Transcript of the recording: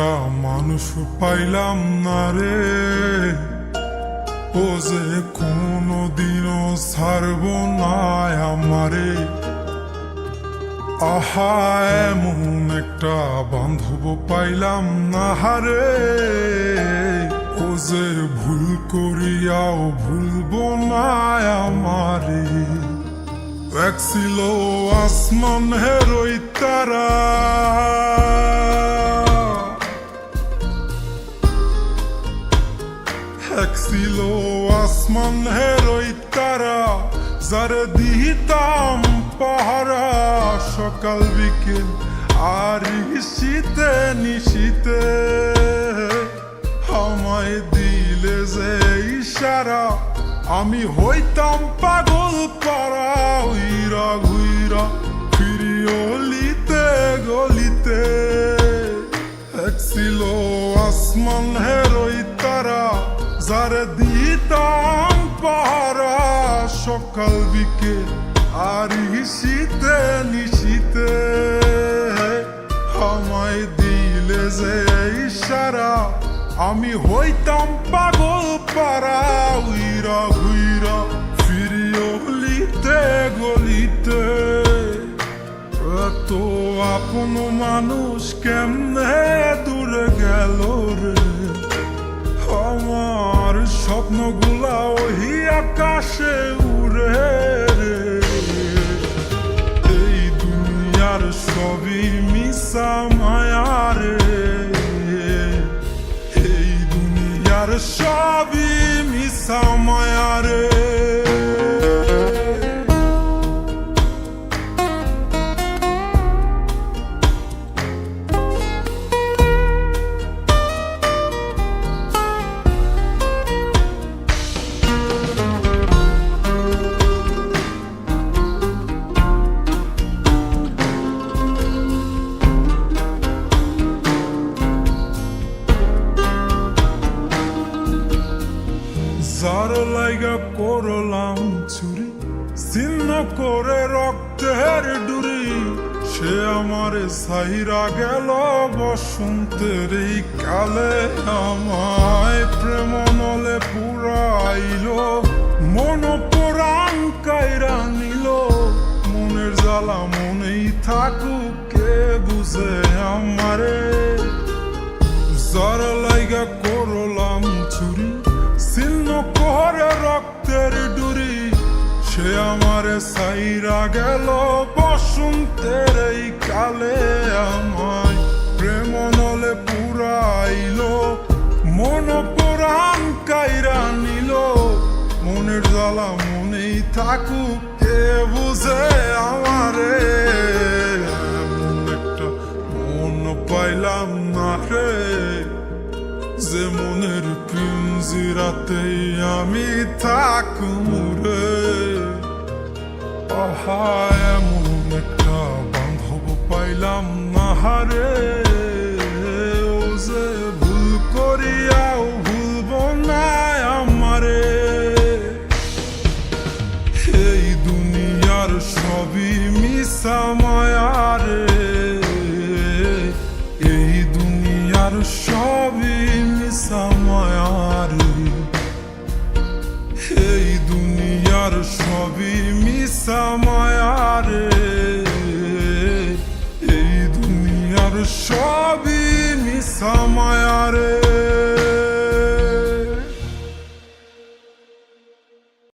একটা মানুষ পাইলাম না রে। ও যে কোনোদিনও ছাড়ব না আমারে। আহা, এমন একটা বান্ধব পাইলাম না হারে। ও যে ভুল করিয়াও ভুলব না আমারে। এক ছিল আসমান হেরোই তারা। এক ছিল আসমান হেরোই তারা, যারে পাহারা। সকাল বিকেল আর শীতে নিশীতে আমায় দিলে যে ইশারা, আমি হইতাম পাগল পারা উইরা ঘুইরা ফিরি অলিতে গলিতে। এক ছিল আসমান হেরোই তারা যারে দিতাম পাহারা সকাল বিকেল আর শীতে নিশীতে। আমায় দিলে যে ইশারা আমি হইতাম পাগল পারা উইরা হুইরা ফিরি অলিতে গলিতে। এত আপন মানুষ কেমনে দূরে গেল? স্বপ্নগুলা ওই আকাশে উড়ে রে। এই দুনিয়ার সবই মিশা মায়া রে। এই দুনিয়ার সবই মিশা মায়া রে। যার লাইগা করলাম চুরি। ছিন্ন করে রক্তের ডুরি। সে আমার সাইরা গেল বসন্তের এই কালে। আমায় প্রেম নলে পুরাইল মন পোড়ান কাইরা নিল। মনের জ্বালা মনেই থাকুক কে বুঝে আমারে। যারা লাইগা করলাম সে আমারে সাইরা গেল বসন্তের এই কালে আমায়। প্রেম নলে পুরাইল, মন পুরাণ কাইরা নিল। মনের জ্বালা মনেই থাকুক কে বুঝে আমারে। একটা মন পাইলাম না রে, যে মনের পিঞ্জিরাতেই আমি থাকুম রে আহা এমন একটা দুনিয়ার সবই মিশা মায়ারে এই দুনিয়ার সবই মিশা মায়ারে